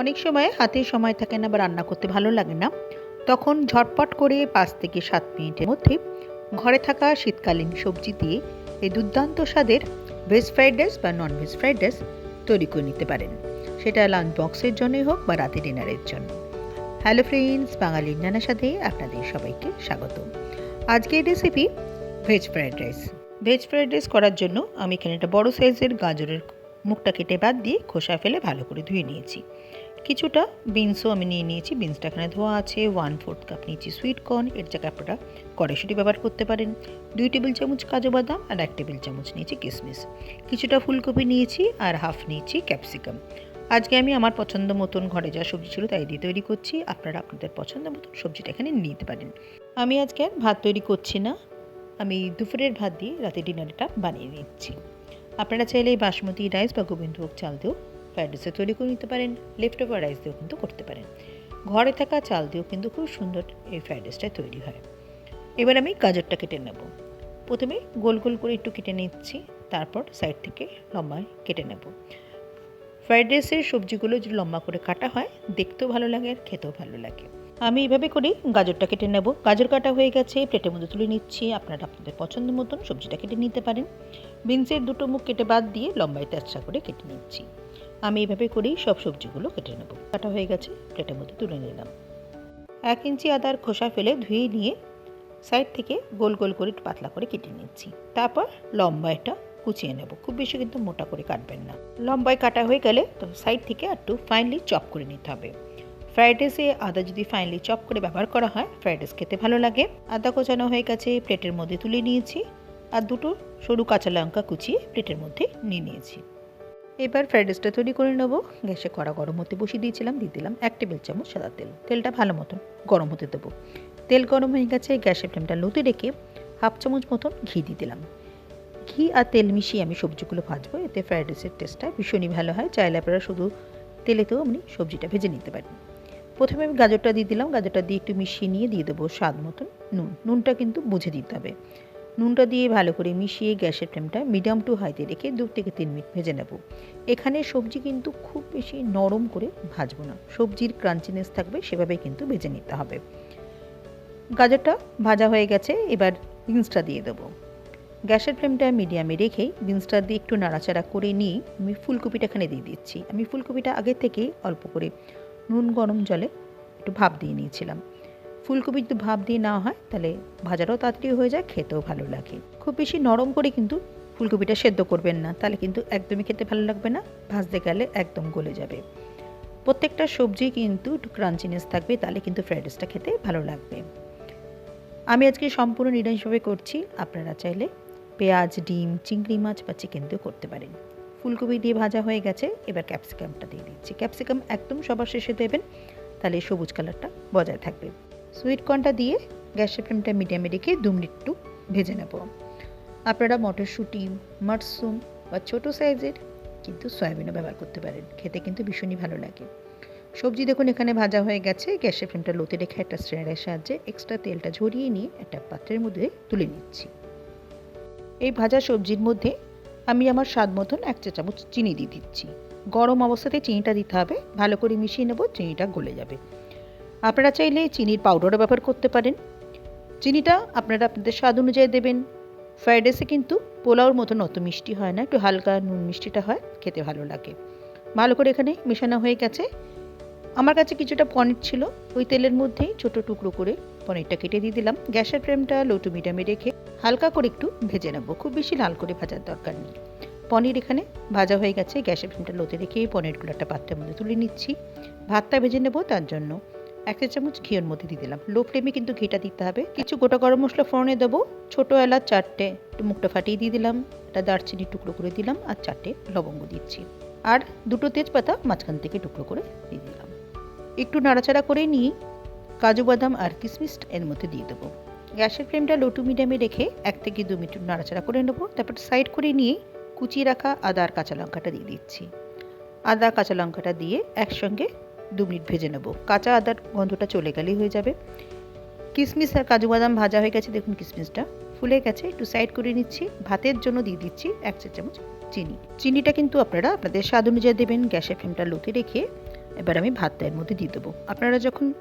অনেক সময় হাতে সময় থাকে না বা রান্না করতে ভালো লাগে না। তখন ঝটপট করে পাঁচ থেকে সাত মিনিটের মধ্যে ঘরে থাকা শীতকালীন সবজি দিয়ে এই দুর্দান্ত স্বাদের ভেজ ফ্রাইড রাইস বা নন ভেজ ফ্রাইড রাইস তৈরি করে নিতে পারেন। সেটা লাঞ্চ বক্সের জন্যই হোক বা রাতে ডিনারের জন্য। হ্যালো ফ্রেন্ডস বাঙালি নানা সাথে আপনাদের সবাইকে স্বাগত। আজকের recipe veg fried rice veg fried rice করার জন্য আমি এখানে একটা বড় সাইজের গাজরের মুখটা কেটে বাদ দিয়ে খোসা ফেলে ভালো করে ধুয়ে নিয়েছি। কিছুটা বিনসও আমি নিয়ে নিয়েছি। বিনসটা এখানে ধোয়া আছে ওয়ান ফোর্থ কাপ নিয়েছি সুইট কর্ন এর জায়গায় আপনারা কড়াইশুটি ব্যবহার করতে পারেন। দুই টেবিল চামচ কাজু বাদাম আর এক টেবিল চামচ নিয়েছি কিশমিশ কিছুটা ফুলকপি নিয়েছি আর হাফ নিয়েছি ক্যাপসিকাম আজকে আমি আমার পছন্দ মতন ঘরে যা সবজি ছিল তাই দিয়ে তৈরি করছি। আপনারা আপনাদের পছন্দ মতন সবজিটা এখানে নিতে পারেন। আমি আজকে আর ভাত তৈরি করছি না। আমি দুপুরের ভাত দিয়ে রাতে ডিনারটা বানিয়ে নিচ্ছি। আপনারা চাইলে বাসমতি রাইস বা গোবিন্দভোগ চাল দিয়েও ফ্রাইড রাইসও তৈরি করে নিতে পারেন লেফট ওভার রাইস দিয়েও কিন্তু করতে পারেন। ঘরে থাকা চাল দিয়েও কিন্তু খুব সুন্দর এই ফ্রাইড রাইসটা তৈরি হয়। এবার আমি গাজরটা কেটে নেব। প্রথমে গোল গোল করে একটু কেটে নিচ্ছি, তারপর সাইড থেকে লম্বায় কেটে নেব। ফ্রাইড রাইসের সবজিগুলো যদি লম্বা করে কাটা হয়, দেখতেও ভালো লাগে আর খেতেও ভালো লাগে। আমি এইভাবে করেই গাজরটা কেটে নেব। গাজর কাটা হয়ে গেছে, প্লেটের মধ্যে তুলে নিচ্ছি। আপনারা আপনাদের পছন্দ মতন সবজিটা কেটে নিতে পারেন। বিনসের দুটো মুখ কেটে বাদ দিয়ে লম্বায় তেরচা করে কেটে নিচ্ছি। আমি এইভাবে করেই সব সবজিগুলো কেটে নেব। কাটা হয়ে গেছে, প্লেটের মধ্যে তুলে নিলাম। এক ইঞ্চি আদার খোসা ফেলে ধুয়ে নিয়ে সাইড থেকে গোল গোল করে পাতলা করে কেটে নিচ্ছি। তারপর লম্বা এটা কুচিয়ে নেব। খুব বেশি কিন্তু মোটা করে কাটবেন না। লম্বায় কাটা হয়ে গেলে তো সাইড থেকে একটু ফাইনলি চপ করে নিতে হবে। ফ্রাইড রাইসে আদা যদি ফাইনলি চপ করে ব্যবহার করা হয়, ফ্রাইড রাইস খেতে ভালো লাগে। আদা কোচানো হয়ে গেছে, প্লেটের মধ্যে তুলে নিয়েছি। আর দুটো সরু কাঁচা লঙ্কা কুচিয়ে প্লেটের মধ্যে নিয়ে নিয়েছি। এবার ফ্রাইড রাইসটা তৈরি করে নেব। গ্যাসে কড়া গরম হতে বসিয়ে দিয়েছিলাম, দিয়ে দিলাম এক টেবিল চামচ সাদা তেল। তেলটা ভালো মতন গরম হতে দেবো। তেল গরম হয়ে গেছে, গ্যাসের ফ্লেমটা লোতে রেখে হাফ চামচ মতন ঘি দিয়ে দিলাম। ঘি আর তেল মিশিয়ে আমি সবজিগুলো ভাজবো, এতে ফ্রাইড রাইসের টেস্টটা ভীষণই ভালো হয়। চাইলে আপনারা শুধু তেলেতেও আপনি সবজিটা ভেজে নিতে পারেন। প্রথমে আমি গাজরটা দিয়ে দিলাম, গাজরটা দিয়ে একটু মিশিয়ে নিয়ে দিয়ে দেবো স্বাদ মতন নুন। নুনটা কিন্তু বুঝে দিতে হবে। নুনটা দিয়ে ভালো করে মিশিয়ে গ্যাসের ফ্লেমটা মিডিয়াম টু হাইতে রেখে দু থেকে তিন মিনিট ভেজে নেব। এখানে সবজি কিন্তু খুব বেশি নরম করে ভাজবো না। সবজির ক্রাঞ্চিনেস থাকবে সেভাবে কিন্তু ভেজে নিতে হবে। গাজরটা ভাজা হয়ে গেছে, এবার বিনসটা দিয়ে দেবো। গ্যাসের ফ্লেমটা মিডিয়ামে রেখেই বিনসটা দিয়ে একটু নাড়াচাড়া করে নিয়ে আমি ফুলকপিটা এখানে দিয়ে দিচ্ছি। আমি ফুলকপিটা আগে থেকে অল্প করে নুন গরম জলে একটু ভাপ দিয়ে নিয়েছিলাম। ফুলকপি যদি ভাপ দিয়ে না হয়, তাহলে ভাজাটাও তাড়াতাড়ি হয়ে যায়, খেতেও ভালো লাগে। খুব বেশি নরম করে কিন্তু ফুলকপিটা সেদ্ধ করবেন না, তাহলে কিন্তু একদমই খেতে ভালো লাগবে না, ভাজতে গেলে একদম গলে যাবে। প্রত্যেকটা সবজি কিন্তু একটু ক্রাঞ্চিনেস থাকবে, তাহলে কিন্তু ফ্রাইড রাইসটা খেতে ভালো লাগবে। আমি আজকে সম্পূর্ণ নিরামিষভাবে করছি, আপনারা চাইলে পেঁয়াজ, ডিম, চিংড়ি মাছ বা চিকেন দিয়েও করতে পারেন। ফুলকপি দিয়ে ভাজা হয়ে গেছে, এবার ক্যাপসিকামটা দিয়ে দিচ্ছি। ক্যাপসিকাম একদম সবার শেষে দেবেন, তাহলে সবুজ কালারটা বজায় থাকবে। সুইট কর্নটা দিয়ে গ্যাসের ফ্লেমটা মিডিয়ামে রেখে দু মিনিট একটু ভেজে নেব। আপনারা মটরশুঁটি, মাশরুম বা ছোটো সাইজের কিন্তু সয়াবিনও ব্যবহার করতে পারেন, খেতে কিন্তু ভীষণই ভালো লাগে। সবজি দেখুন এখানে ভাজা হয়ে গেছে, গ্যাসের ফ্লেমটা লোতে রেখে একটা স্ট্রেনারের সাহায্যে এক্সট্রা তেলটা ঝরিয়ে নিয়ে একটা পাত্রের মধ্যে তুলে নিচ্ছি। এই ভাজা সবজির মধ্যে আমি আমার স্বাদ মতন এক চা চামচ চিনি দিয়ে দিচ্ছি। গরম অবস্থাতে চিনিটা দিতে হবে। ভালো করে মিশিয়ে নেব, চিনিটা গলে যাবে। আপনারা চাইলে চিনির পাউডারও ব্যবহার করতে পারেন। চিনিটা আপনারা আপনাদের স্বাদ অনুযায়ী দেবেন। ফ্রাইড রাইসে কিন্তু পোলাওর মতন অত মিষ্টি হয় না, একটু হালকা নুন মিষ্টিটা হয়, খেতে ভালো লাগে। ভালো করে এখানে মেশানো হয়ে গেছে। আমার কাছে কিছুটা পনির ছিল, ওই তেলের মধ্যেই ছোট টুকরো করে পনিরটা কেটে দিয়ে দিলাম। গ্যাসের ফ্লেমটা লো টু মিডিয়ামে রেখে হালকা করে একটু ভেজে নেব। খুব বেশি লাল করে ভাজার দরকার নেই। পনির এখানে ভাজা হয়ে গেছে। গ্যাসের ফ্লেমটা লোতে রেখে পনিরগুলো একটা পাত্রের মধ্যে তুলে নিচ্ছি। ভাতটা ভেজে নেব তার জন্য এক চা চামচ ঘিয়ের মধ্যে দিয়ে দিলাম। লো ফ্লেমে কিন্তু ঘিটা দিতে হবে। কিছু গোটা গরম মশলা ফোড়নে দেবো। ছোটো এলাচ, চারটে, একটু মুখটা ফাটিয়ে দিয়ে দিলাম। একটা দারচিনি টুকরো করে দিলাম আর চারটে লবঙ্গ দিচ্ছি। আর দুটো তেজপাতা মাঝখান থেকে টুকরো করে দিয়ে দিলাম। একটু নাড়াচাড়া করে নিয়ে কাজু বাদাম আর কিশমিশ এর মধ্যে দিয়ে দেবো। গ্যাসের ফ্লেমটা লো টু মিডিয়ামে রেখে এক থেকে দু মিনিট নাড়াচাড়া করে নেব। তারপর সাইড করে নিয়ে কুচিয়ে রাখা আদা আর কাঁচা লঙ্কাটা দিয়ে দিচ্ছি। আদা, কাঁচা লঙ্কাটা দিয়ে একসঙ্গে দু মিনিট ভেজে নেব। কাঁচা আদার গন্ধটা চলে গেলেই হয়ে যাবে। কিশমিশ আর কাজু বাদাম ভাজা হয়ে গেছে, দেখুন কিশমিশটা ফুলে গেছে। একটু সাইড করে নিচ্ছি। ভাতের জন্য দিয়ে দিচ্ছি এক চা চামচ চিনি। চিনিটা কিন্তু আপনারা আপনাদের স্বাদ অনুযায়ী দেবেন। গ্যাসের ফ্লেমটা লোতে রেখে এবার আমি ভাতটা এর মধ্যে দিয়ে দেবো। আপনারা যখন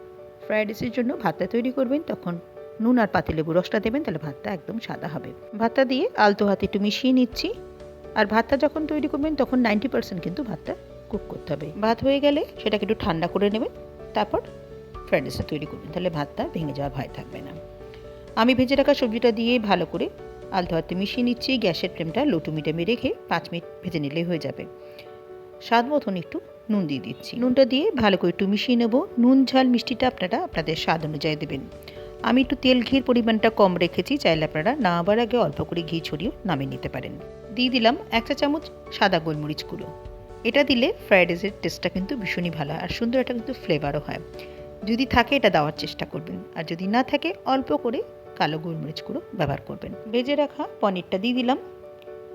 ফ্রায়েড রাইসের জন্য ভাতটা তৈরি করবেন, তখন নুন আর পাতি পাতিলেবু রসটা দেবেন, তাহলে ভাতটা একদম সাদা হবে। ভাতটা দিয়ে আলতো হাতে একটু মিশিয়ে নিচ্ছি। আর ভাতটা যখন তৈরি করবেন, তখন নাইনটি পার্সেন্ট কিন্তু ভাতটা কুক করতে হবে। ভাত হয়ে গেলে সেটাকে একটু ঠান্ডা করে নেবেন, তারপর ফ্রাইড রাইসটা তৈরি করবেন। তাহলে ভাতটা ভেঙে যাওয়ার ভয় থাকবে না। আমি ভেজে রাখা সবজিটা দিয়ে ভালো করে আলতো হাতে মিশিয়ে নিচ্ছি। গ্যাসের ফ্লেমটা লো টু মিডিয়ামে রেখে পাঁচ মিনিট ভেজে নিলেই হয়ে যাবে। স্বাদ মতন একটু নুন দিয়ে দিচ্ছি। নুনটা দিয়ে ভালো করে একটু মিশিয়ে নেব। নুন, ঝাল, মিষ্টিটা আপনারা, আপনাদের স্বাদ অনুযায়ী দেবেন। আমি একটু তেল ঘির পরিমাণটা কম রেখেছি, চাইলে আপনারা না আবার আগে অল্প করে ঘি ছড়িয়ে নামিয়ে নিতে পারেন। দিয়ে দিলাম এক চা চামচ সাদা গোলমরিচ গুঁড়ো। এটা দিলে ফ্রাইড রাইসের টেস্টটা কিন্তু ভীষণই ভালো আর সুন্দর একটা কিন্তু ফ্লেভারও হয়। যদি থাকে এটা দেওয়ার চেষ্টা করবেন, আর যদি না থাকে অল্প করে কালো গোলমরিচ গুঁড়ো ব্যবহার করবেন। ভেজে রাখা পনিরটা দিয়ে দিলাম।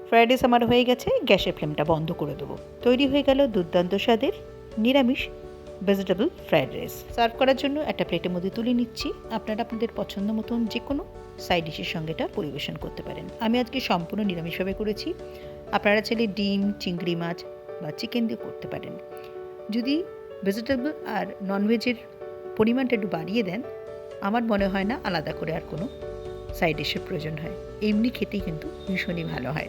ফ্রাইড রাইস আমার হয়ে গেছে, গ্যাসের ফ্লেমটা বন্ধ করে দেবো। তৈরি হয়ে গেল দুর্দান্ত স্বাদের নিরামিষ ভেজিটেবল ফ্রাইড রাইস সার্ভ করার জন্য একটা প্লেটের মধ্যে তুলে নিচ্ছি। আপনারা আপনাদের পছন্দ মতন যে কোনো সাইড ডিশের সঙ্গে এটা পরিবেশন করতে পারেন। আমি আজকে সম্পূর্ণ নিরামিষভাবে করেছি। আপনারা চাইলে ডিম, চিংড়ি মাছ বা চিকেন দিয়ে করতে পারেন। যদি ভেজিটেবল আর ননভেজের পরিমাণটা একটু বাড়িয়ে দেন, আমার মনে হয় না আলাদা করে আর কোনো সাইড ডিশের প্রয়োজন হয়। এমনি খেতেই কিন্তু ভীষণই ভালো হয়।